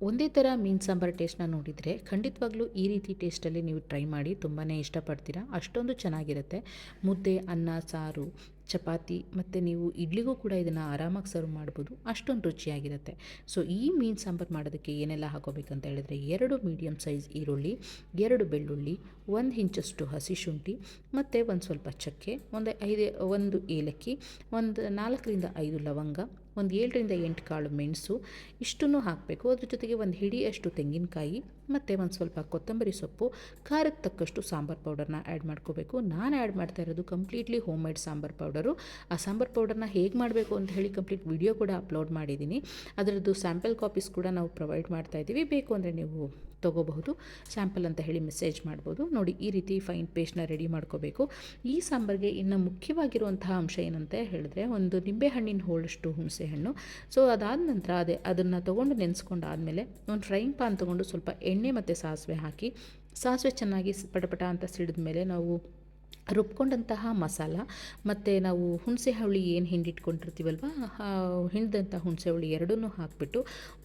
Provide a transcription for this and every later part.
ಒಂದೇ ಥರ ಮೀನು ಸಾಂಬಾರು ಟೇಸ್ಟ್ನ ನೋಡಿದರೆ ಖಂಡಿತವಾಗ್ಲೂ ಈ ರೀತಿ ಟೇಸ್ಟಲ್ಲಿ ನೀವು ಟ್ರೈ ಮಾಡಿ ತುಂಬಾ ಇಷ್ಟಪಡ್ತೀರಾ. ಅಷ್ಟೊಂದು ಚೆನ್ನಾಗಿರುತ್ತೆ. ಮುದ್ದೆ, ಅನ್ನ, ಸಾರು, ಚಪಾತಿ ಮತ್ತು ನೀವು ಇಡ್ಲಿಗೂ ಕೂಡ ಇದನ್ನು ಆರಾಮಾಗಿ ಸರ್ವ್ ಮಾಡ್ಬೋದು. ಅಷ್ಟೊಂದು ರುಚಿಯಾಗಿರುತ್ತೆ. ಸೊ ಈ ಮೀನು ಸಾಂಬಾರು ಮಾಡೋದಕ್ಕೆ ಏನೆಲ್ಲ ಹಾಕೋಬೇಕಂತ ಹೇಳಿದ್ರೆ ಎರಡು ಮೀಡಿಯಮ್ ಸೈಜ್ ಈರುಳ್ಳಿ, ಎರಡು ಬೆಳ್ಳುಳ್ಳಿ, ಒಂದು ಇಂಚಷ್ಟು ಹಸಿ ಶುಂಠಿ ಮತ್ತು ಒಂದು ಸ್ವಲ್ಪ ಚಕ್ಕೆ, ಒಂದು ಐದು, ಒಂದು ಏಲಕ್ಕಿ, ಒಂದು ನಾಲ್ಕರಿಂದ ಐದು ಲವಂಗ ಒಂದು ಏಳರಿಂದ ಎಂಟು ಕಾಳು ಮೆಣಸು ಇಷ್ಟನ್ನು ಹಾಕಬೇಕು. ಅದ್ರ ಜೊತೆಗೆ ಒಂದು ಹಿಡಿಯಷ್ಟು ತೆಂಗಿನಕಾಯಿ ಮತ್ತು ಒಂದು ಸ್ವಲ್ಪ ಕೊತ್ತಂಬರಿ ಸೊಪ್ಪು, ಖಾರಕ್ಕೆ ತಕ್ಕಷ್ಟು ಸಾಂಬಾರು ಪೌಡರ್ನ ಆ್ಯಡ್ ಮಾಡ್ಕೋಬೇಕು. ನಾನು ಆ್ಯಡ್ ಮಾಡ್ತಾ ಇರೋದು completely home made sambar powder. ಆ ಸಾಂಬಾರು ಪೌಡರ್ನ ಹೇಗೆ ಮಾಡಬೇಕು ಅಂತ ಹೇಳಿ ಕಂಪ್ಲೀಟ್ ವಿಡಿಯೋ ಕೂಡ ಅಪ್ಲೋಡ್ ಮಾಡಿದ್ದೀನಿ. ಅದರದ್ದು ಸ್ಯಾಂಪಲ್ ಕಾಪೀಸ್ ಕೂಡ ನಾವು ಪ್ರೊವೈಡ್ ಮಾಡ್ತಾ ಇದ್ದೀವಿ. ಬೇಕು ಅಂದರೆ ನೀವು ತೊಗೋಬಹುದು. ಸ್ಯಾಂಪಲ್ ಅಂತ ಹೇಳಿ ಮೆಸೇಜ್ ಮಾಡ್ಬೋದು. ನೋಡಿ, ಈ ರೀತಿ ಫೈನ್ ಪೇಸ್ಟ್ನ ರೆಡಿ ಮಾಡ್ಕೋಬೇಕು. ಈ ಸಾಂಬಾರಿಗೆ ಇನ್ನು ಮುಖ್ಯವಾಗಿರುವಂತಹ ಅಂಶ ಏನಂತ ಹೇಳಿದ್ರೆ ಒಂದು ನಿಂಬೆಹಣ್ಣಿನ ಹೋಳಷ್ಟು ಹುಣಸೆಹಣ್ಣು ಸೊ ಅದಾದ ನಂತರ ಅದೇ ಅದನ್ನು ತೊಗೊಂಡು ನೆನೆಸ್ಕೊಂಡಾದಮೇಲೆ ಒಂದು ಫ್ರೈಯಿಂಗ್ ಪಾನ್ ತೊಗೊಂಡು ಸ್ವಲ್ಪ ಎಣ್ಣೆ ಮತ್ತು ಸಾಸಿವೆ ಹಾಕಿ, ಸಾಸಿವೆ ಚೆನ್ನಾಗಿ ಪಟಪಟ ಅಂತ ಸಿಡಿದ ಮೇಲೆ ನಾವು ರುಬ್ಕೊಂಡಂತಹ ಮಸಾಲ ಮತ್ತು ನಾವು ಹುಣಸೆ ಹುಳಿ ಏನು ಹಿಂಡಿಟ್ಕೊಂಡಿರ್ತೀವಲ್ವ ಹಿಂಡಿದಂಥ ಹುಣಸೆ ಹುಳಿ ಎರಡನ್ನೂ ಹಾಕಿಬಿಟ್ಟು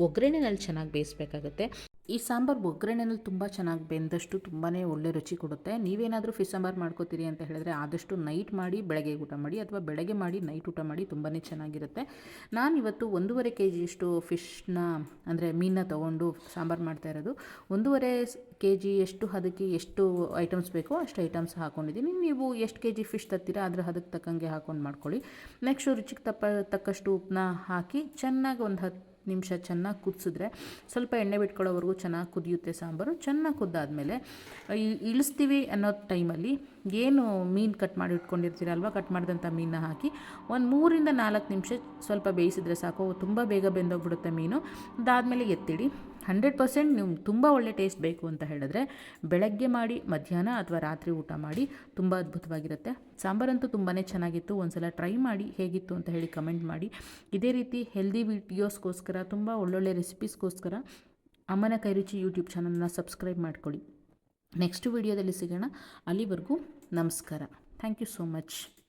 ಒಗ್ಗರಣೆನಲ್ಲಿ ಚೆನ್ನಾಗಿ ಬೇಯಿಸ್ಬೇಕಾಗತ್ತೆ. ಈ ಸಾಂಬಾರು ಒಗ್ಗರಣೆನಲ್ಲಿ ತುಂಬ ಚೆನ್ನಾಗಿ ಬೆಂದಷ್ಟು ತುಂಬಾ ಒಳ್ಳೆ ರುಚಿ ಕೊಡುತ್ತೆ. ನೀವೇನಾದರೂ ಫಿಶ್ ಸಾಂಬಾರು ಮಾಡ್ಕೋತೀರಿ ಅಂತ ಹೇಳಿದ್ರೆ ಆದಷ್ಟು ನೈಟ್ ಮಾಡಿ, ಬೆಳಗ್ಗೆ ಊಟ ಮಾಡಿ ಅಥವಾ ಬೆಳಗ್ಗೆ ಮಾಡಿ ನೈಟ್ ಊಟ ಮಾಡಿ ತುಂಬಾ ಚೆನ್ನಾಗಿರುತ್ತೆ. ನಾನು ಇವತ್ತು ಒಂದೂವರೆ ಕೆ ಜಿಯಷ್ಟು ಫಿಶ್ನ ಅಂದರೆ ಮೀನನ್ನ ತೊಗೊಂಡು ಸಾಂಬಾರು ಮಾಡ್ತಾ ಇರೋದು. ಒಂದೂವರೆ ಕೆ ಜಿ ಎಷ್ಟು ಅದಕ್ಕೆ ಎಷ್ಟು ಐಟಮ್ಸ್ ಬೇಕೋ ಅಷ್ಟು ಐಟಮ್ಸ್ ಹಾಕ್ಕೊಂಡಿದ್ದೀನಿ ನೀವು ಎಷ್ಟು ಕೆ ಜಿ ಫಿಶ್ ತರ್ತೀರಾ ಅದ್ರ ಅದಕ್ಕೆ ತಕ್ಕಂಗೆ ಹಾಕ್ಕೊಂಡು ಮಾಡ್ಕೊಳ್ಳಿ. ನೆಕ್ಸ್ಟು ರುಚಿಗೆ ತಪ್ಪ ತಕ್ಕಷ್ಟು ಉಪ್ಪನ್ನ ಹಾಕಿ ಚೆನ್ನಾಗಿ ಒಂದು ಹತ್ತು ನಿಮಿಷ ಚೆನ್ನಾಗಿ ಕುದಿಸಿದ್ರೆ ಸ್ವಲ್ಪ ಎಣ್ಣೆ ಬಿಟ್ಕೊಳ್ಳೋವರೆಗೂ ಚೆನ್ನಾಗಿ ಕುದಿಯುತ್ತೆ ಸಾಂಬಾರು, ಚೆನ್ನಾಗಿ ಕುದ್ದಾದಮೇಲೆ ಇಳಿಸ್ತೀವಿ ಅನ್ನೋ ಟೈಮಲ್ಲಿ ಏನು ಮೀನು ಕಟ್ ಮಾಡಿ ಇಟ್ಕೊಂಡಿರ್ತೀರಲ್ವ, ಕಟ್ ಮಾಡಿದಂಥ ಮೀನನ್ನ ಹಾಕಿ ಒಂದು ಮೂರಿಂದ ನಾಲ್ಕು ನಿಮಿಷ ಸ್ವಲ್ಪ ಬೇಯಿಸಿದ್ರೆ ಸಾಕು, ತುಂಬ ಬೇಗ ಬೆಂದೋಗ್ಬಿಡುತ್ತೆ ಮೀನು. ಅದಾದಮೇಲೆ ಎತ್ತಿಡಿ. ಹಂಡ್ರೆಡ್ ಪರ್ಸೆಂಟ್ ನೀವು ತುಂಬ ಒಳ್ಳೆ ಟೇಸ್ಟ್ ಬೇಕು ಅಂತ ಹೇಳಿದ್ರೆ ಬೆಳಗ್ಗೆ ಮಾಡಿ, ಮಧ್ಯಾಹ್ನ ಅಥವಾ ರಾತ್ರಿ ಊಟ ಮಾಡಿ ತುಂಬ ಅದ್ಭುತವಾಗಿರುತ್ತೆ. ಸಾಂಬಾರಂತೂ ತುಂಬಾ ಚೆನ್ನಾಗಿತ್ತು ಒಂದು ಸಲ ಟ್ರೈ ಮಾಡಿ ಹೇಗಿತ್ತು ಅಂತ ಹೇಳಿ ಕಮೆಂಟ್ ಮಾಡಿ. ಇದೇ ರೀತಿ ಹೆಲ್ದಿ ವಿಡಿಯೋಸ್ಗೋಸ್ಕರ ತುಂಬ ಒಳ್ಳೊಳ್ಳೆ ರೆಸಿಪೀಸ್ಗೋಸ್ಕರ ಅಮ್ಮನ ಕೈರುಚಿ ಯೂಟ್ಯೂಬ್ ಚಾನಲ್ನ ಸಬ್ಸ್ಕ್ರೈಬ್ ಮಾಡ್ಕೊಳ್ಳಿ. ನೆಕ್ಸ್ಟ್ ವಿಡಿಯೋದಲ್ಲಿ ಸಿಗೋಣ. ಅಲ್ಲಿವರೆಗೂ ನಮಸ್ಕಾರ. Thank you so much